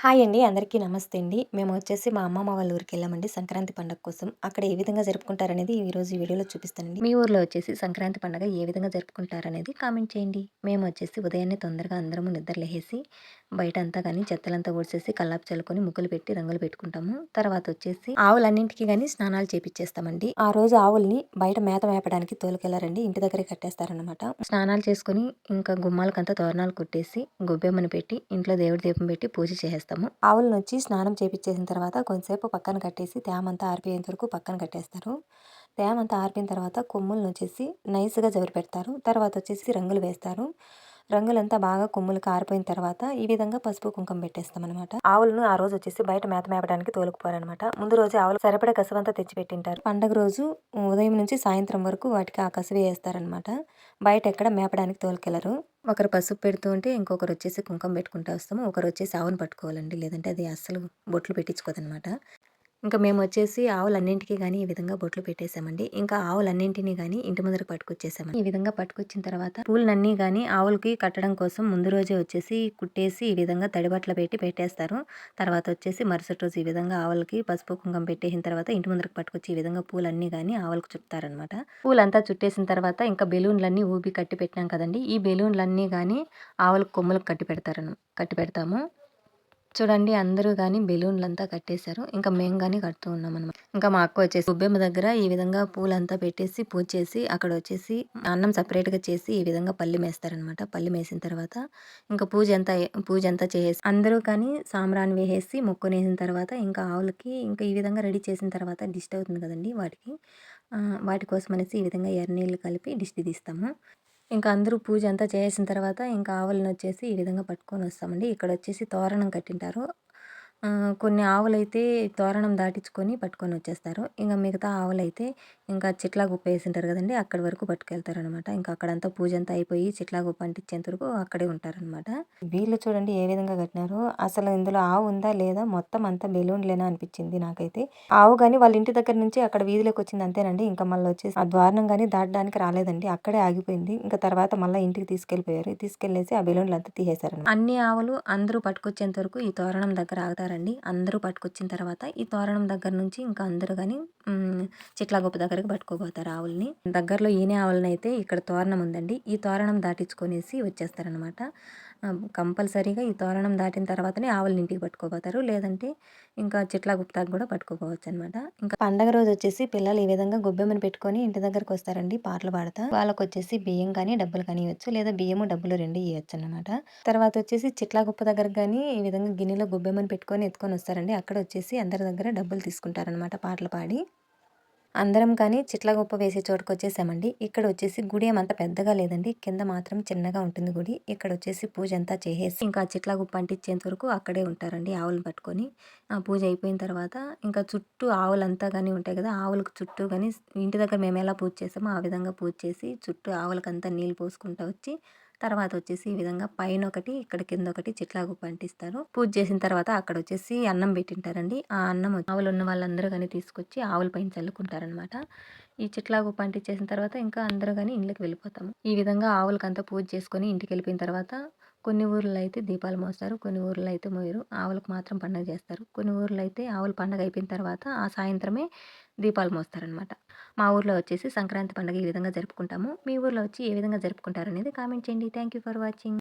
Hi అండి. అందరికీ నమస్తే అండి. మేము వచ్చేసి మా అమ్మమ్మ వాళ్ళ ఊరికి వెళ్ళామండి సంక్రాంతి పండుగ కోసం. అక్కడ ఏ విధంగా జరుపుకుంటారనేది ఈ రోజు ఈ వీడియోలో చూపిస్తానండి. మీ ఊర్లో వచ్చేసి సంక్రాంతి పండుగ ఏ విధంగా జరుపుకుంటారనేది కామెంట్ చేయండి. మేము వచ్చేసి ఉదయాన్నే తొందరగా అందరము నిద్రలేసి బయట అంతా కానీ చెత్తలంతా ఊడ్చేసి కల్లాపు చల్లుకొని ముగ్గులు పెట్టి రంగులు పెట్టుకుంటాము. తర్వాత వచ్చేసి ఆవులన్నింటికి కానీ స్నానాలు చేపించేస్తామండి ఆ రోజు ఆవుల్ని బయట మేత మేపడానికి తోలుకెళ్ళారండి. ఇంటి దగ్గరే కట్టేస్తారనమాట స్నానాలు చేసుకుని ఇంకా గుమ్మాలకంతా తోరణాలు కుట్టేసి గొబ్బెమ్మని పెట్టి ఇంట్లో దేవుడి దీపం పెట్టి పూజ చేసేస్తాం. చేస్తాము. ఆవులను వచ్చి స్నానం చేపించేసిన తర్వాత కొంతసేపు పక్కన కట్టేసి తేమంతా ఆరిపోయేంత వరకు పక్కన కట్టేస్తారు. తేమంతా ఆరిపోయిన తర్వాత కొమ్ములను వచ్చేసి నైస్గా జవరి పెడతారు. తర్వాత వచ్చేసి రంగులు వేస్తారు. రంగులంతా బాగా కొమ్ములు కారిపోయిన తర్వాత ఈ విధంగా పసుపు కుంకుమ పెట్టేస్తాం అనమాట ఆవులను ఆ రోజు వచ్చేసి బయట మేత మేపడానికి తోలుకుపోరనమాట ముందు రోజు ఆవులు సరిపడా కసవంతా తెచ్చిపెట్టింటారు. పండగ రోజు ఉదయం నుంచి సాయంత్రం వరకు వాటికి ఆ కసువు వేస్తారనమాట బయట ఎక్కడ మేపడానికి తోలుకెళ్ళరు. ఒకరు పసుపు పెడుతూ ఉంటే ఇంకొకరు వచ్చేసి కుంకుమ పెట్టుకుంటూ వస్తాము. ఒకరు వచ్చేసి ఆవును పట్టుకోవాలండి. లేదంటే అది అస్సలు బొట్లు పెట్టించుకోదనమాట ఇంకా మేము వచ్చేసి ఆవులన్నింటికి కానీ ఈ విధంగా బొట్లు పెట్టేశామండి ఇంకా ఆవులన్నింటినీ కానీ ఇంటి ముందర పట్టుకొచ్చేసాము ఈ విధంగా పట్టుకొచ్చిన తర్వాత పూలన్నీ కానీ ఆవులకి కట్టడం కోసం ముందు రోజే వచ్చేసి కుట్టేసి ఈ విధంగా తడిబట్టలు పెట్టి పెట్టేస్తారు. తర్వాత వచ్చేసి మరుసటి రోజు ఈ విధంగా ఆవులకి పసుపు కుంకం పెట్టేసిన తర్వాత ఇంటి ముందరకు పట్టుకొచ్చి ఈ విధంగా పూలన్నీ కానీ ఆవులకు చుట్టారనమాట పూలంతా చుట్టేసిన తర్వాత ఇంకా బెలూన్లన్నీ ఊపి కట్టి పెట్టినాం కదండి. ఈ బెలూన్లన్నీ కానీ ఆవులకు కొమ్ములకు కట్టి పెడతారు కట్టి పెడతాము. చూడండి అందరూ కానీ బెలూన్లంతా కట్టేశారు. ఇంకా మేము కానీ కడుతూ ఉన్నాం అనమాట ఇంకా మా అక్క వచ్చేసి ఉబ్బెమ్మ దగ్గర ఈ విధంగా పూలంతా పెట్టేసి పూజ చేసి అక్కడ వచ్చేసి అన్నం సపరేట్గా చేసి ఈ విధంగా పల్లి మేస్తారనమాట పల్లి మేసిన తర్వాత ఇంకా పూజ అంతా పూజ అంతా చేసేసి అందరూ కానీ సాంబ్రాన్ని వేసేసి మొక్కునేసిన తర్వాత ఇంకా ఆవులకి ఇంకా ఈ విధంగా రెడీ చేసిన తర్వాత డిస్ట్ అవుతుంది కదండి వాటికి. వాటి కోసం అనేసి ఈ విధంగా ఎర్రనీళ్ళు కలిపి డిష్ తీస్తాము. ఇంకా అందరూ పూజ అంతా చేసిన తర్వాత ఇంకా ఆవులను వచ్చేసి ఈ విధంగా పట్టుకొని వస్తామండి. ఇక్కడ వచ్చేసి తోరణం కట్టింటారు. కొన్ని ఆవులైతే తోరణం దాటించుకొని పట్టుకొని వచ్చేస్తారు ఇంకా మిగతా ఆవులైతే ఇంకా చిట్లా గుప్ప వేసింటారు కదండి అక్కడి వరకు పట్టుకెళ్తారు అనమాట ఇంకా అక్కడంతా పూజ అంతా అయిపోయి చిట్లా గుప్ప అంటించేంత వరకు అక్కడే ఉంటారనమాట. వీళ్ళు చూడండి ఏ విధంగా కట్టినారు అసలు ఇందులో ఆవు ఉందా లేదా మొత్తం అంతా బెలూన్లేనా అనిపించింది నాకైతే. ఆవు కానీ వాళ్ళ ఇంటి దగ్గర నుంచి అక్కడ వీధిలోకి వచ్చింది అంతేనండి. ఇంకా మళ్ళీ వచ్చేసి ఆ ద్వారణం కానీ దాటడానికి రాలేదండి అక్కడే ఆగిపోయింది. ఇంకా తర్వాత మళ్ళీ ఇంటికి తీసుకెళ్ళిపోయారు తీసుకెళ్ళేసి ఆ బెలూన్లు అంతా తీసేశారు అన్ని ఆవులు అందరూ పట్టుకొచ్చేంత వరకు ఈ తోరణం దగ్గర ఆగుతారండి. అందరూ పట్టుకొచ్చిన తర్వాత ఈ తోరణం దగ్గర నుంచి ఇంకా అందరూ కానీ చిట్లగొప్ప దగ్గరకు పట్టుకోబోతారు ఆవుల్ని. దగ్గరలో ఈనే ఆవులని అయితే ఇక్కడ తోరణం ఉందండి. ఈ తోరణం దాటించుకొనేసి వచ్చేస్తారనమాట. కంపల్సరీగా ఈ తోరణం దాటిన తర్వాతనే ఆవులని ఇంటికి పట్టుకోబోతారు. లేదంటే ఇంకా చెట్ల గుప్తాకు కూడా పట్టుకోపోవచ్చు అనమాట ఇంకా పండగ రోజు వచ్చేసి పిల్లలు ఈ విధంగా గుబ్బెమ్మని పెట్టుకొని ఇంటి దగ్గరకు వస్తారండి పాటలు పాడతా. వాళ్ళకి వచ్చేసి బియ్యం కానీ డబ్బులు కానీ ఇవ్వచ్చు. లేదా బియ్యము డబ్బులు రెండు ఇవ్వచ్చు అనమాట తర్వాత వచ్చేసి చిట్ల గుప్ప దగ్గర కానీ ఈ విధంగా గిన్నెలో గుబ్బెమ్మని పెట్టుకొని ఎత్తుకొని వస్తారండి. అక్కడ వచ్చేసి అందరి దగ్గర డబ్బులు తీసుకుంటారనమాట పాటలు పాడి. అందరం కానీ చిట్లగొప్ప వేసే చోటుకు వచ్చేసామండి. ఇక్కడ వచ్చేసి గుడి ఏమంత పెద్దగా లేదండి. కింద మాత్రం చిన్నగా ఉంటుంది గుడి. ఇక్కడ వచ్చేసి పూజ అంతా చేసేసి ఇంకా చిట్లగుప్ప అంటించేంత వరకు అక్కడే ఉంటారండి ఆవులు పట్టుకొని. ఆ పూజ అయిపోయిన తర్వాత ఇంకా చుట్టూ ఆవులంతా కానీ ఉంటాయి కదా ఆవులకు చుట్టూ కానీ ఇంటి దగ్గర మేము ఎలా పూజ చేసామో ఆ విధంగా పూజ చేసి చుట్టూ ఆవులకంతా నీళ్ళు పోసుకుంటూ వచ్చి తర్వాత వచ్చేసి ఈ విధంగా పైన ఒకటి ఇక్కడ కింద ఒకటి చిట్లాగు పంటిస్తారు పూజ చేసిన తర్వాత అక్కడ వచ్చేసి అన్నం పెట్టింటారండి. ఆ అన్నం ఆవులు ఉన్న వాళ్ళందరూ కానీ తీసుకొచ్చి ఆవుల పైన చల్లుకుంటారనమాట ఈ చిట్లాగు పంటించేసిన తర్వాత ఇంకా అందరూ కానీ ఇంట్లోకి వెళ్ళిపోతాము. ఈ విధంగా ఆవులకంతా పూజ చేసుకొని ఇంటికి వెళ్ళిపోయిన తర్వాత కొన్ని ఊర్లో అయితే దీపాలు మోస్తారు కొన్ని ఊర్లో అయితే మోయరు ఆవులకు మాత్రం పండగ చేస్తారు. కొన్ని ఊర్లో అయితే ఆవుల పండగ అయిపోయిన తర్వాత ఆ సాయంత్రమే దీపాలు మోస్తారనమాట మా ఊర్లో వచ్చేసి సంక్రాంతి పండుగ ఈ విధంగా జరుపుకుంటాము. మీ ఊర్లో వచ్చి ఏ విధంగా జరుపుకుంటారు అనేది కామెంట్ చేయండి. Thank you for watching.